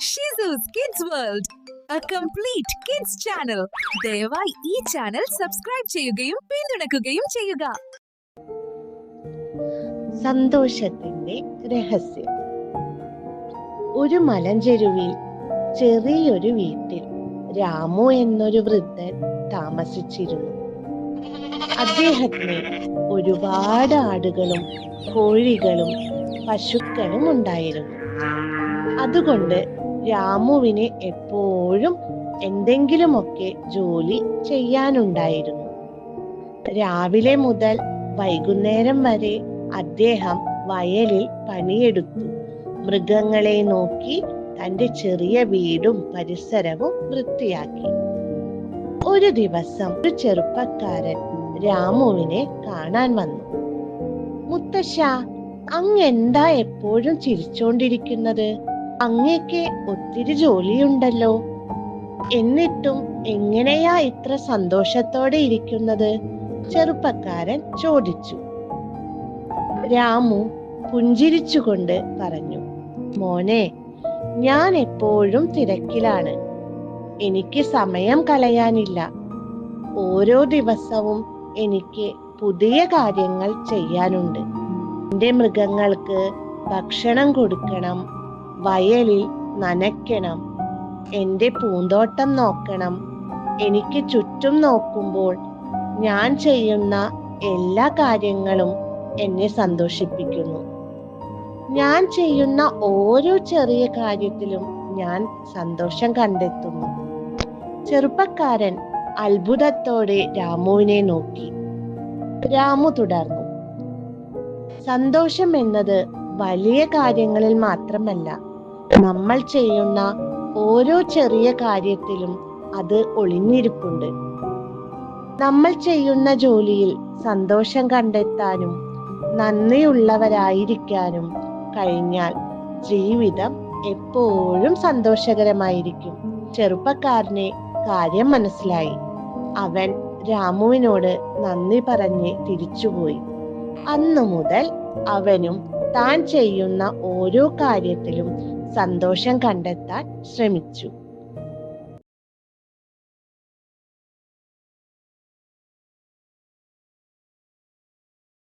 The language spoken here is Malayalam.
ഷിസൂസ് kids world a complete kids channel ദയവായി ഈ ചാനൽ സബ്സ്ക്രൈബ് ചെയ്യുകയും പിന്തുണക്കുകയും ചെയ്യുക. സന്തോഷത്തിന്റെ രഹസ്യം. ഒരു മലഞ്ചെരുവിൽ ചെറിയൊരു വീട്ടിൽ രാമു എന്നൊരു വൃദ്ധൻ താമസിച്ചിരുന്നു. അദ്ദേഹത്തിന് ഒരുപാട് ആടുകളും കോഴികളും പശുക്കളും ഉണ്ടായിരുന്നു. അതുകൊണ്ട് രാമുവിന് എപ്പോഴും എന്തെങ്കിലുമൊക്കെ ജോലി ചെയ്യാനുണ്ടായിരുന്നു. രാവിലെ മുതൽ വൈകുന്നേരം വരെ അദ്ദേഹം വയലിൽ പണിയെടുത്തു. മൃഗങ്ങളെ നോക്കി തന്റെ ചെറിയ വീടും പരിസരവും വൃത്തിയാക്കി. ഒരു ദിവസം ഒരു ചെറുപ്പക്കാരൻ രാമുവിനെ കാണാൻ വന്നു. മുത്തശ്ശ അങ്ങെന്താ എപ്പോഴും ചിരിച്ചോണ്ടിരിക്കുന്നത്? അങ്ങേക്ക് ഒത്തിരി ജോലിയുണ്ടല്ലോ. എന്നിട്ടും എങ്ങനെയാ ഇത്ര സന്തോഷത്തോടെ ഇരിക്കുന്നത്? ചെറുപ്പക്കാരൻ ചോദിച്ചു. രാമു പുഞ്ചിരിച്ചുകൊണ്ട് പറഞ്ഞു മോനെ ഞാൻ എപ്പോഴും തിരക്കിലാണ്. എനിക്ക് സമയം കളയാനില്ല. ഓരോ ദിവസവും എനിക്ക് പുതിയ കാര്യങ്ങൾ ചെയ്യാനുണ്ട്. എന്റെ മൃഗങ്ങൾക്ക് ഭക്ഷണം കൊടുക്കണം വയലിൽ നനയ്ക്കണം. എന്റെ പൂന്തോട്ടം നോക്കണം. എനിക്ക് ചുറ്റും നോക്കുമ്പോൾ ഞാൻ ചെയ്യുന്ന എല്ലാ കാര്യങ്ങളും എന്നെ സന്തോഷിപ്പിക്കുന്നു. ഞാൻ ചെയ്യുന്ന ഓരോ ചെറിയ കാര്യത്തിലും ഞാൻ സന്തോഷം കണ്ടെത്തുന്നു. ചെറുപ്പക്കാരൻ അത്ഭുതത്തോടെ രാമുവിനെ നോക്കി. രാമു തുടർന്നു. സന്തോഷം എന്നത് വലിയ കാര്യങ്ങളിൽ മാത്രമല്ല നമ്മൾ ചെയ്യുന്ന ഓരോ ചെറിയ കാര്യത്തിലും അത് ഒളിഞ്ഞിരിപ്പുണ്ട്. നമ്മൾ ചെയ്യുന്ന ജോലിയിൽ സന്തോഷം കണ്ടെത്താനും നന്ദിയുള്ളവരായിരിക്കാനും കഴിഞ്ഞാൽ ജീവിതം എപ്പോഴും സന്തോഷകരമായിരിക്കും. ചെറുപ്പക്കാരനെ കാര്യം മനസ്സിലായി. അവൻ രാമുവിനോട് നന്ദി പറഞ്ഞ് തിരിച്ചുപോയി. അന്നു മുതൽ അവനും താൻ ചെയ്യുന്ന ഓരോ കാര്യത്തിലും സന്തോഷം കണ്ടെത്താൻ ശ്രമിച്ചു.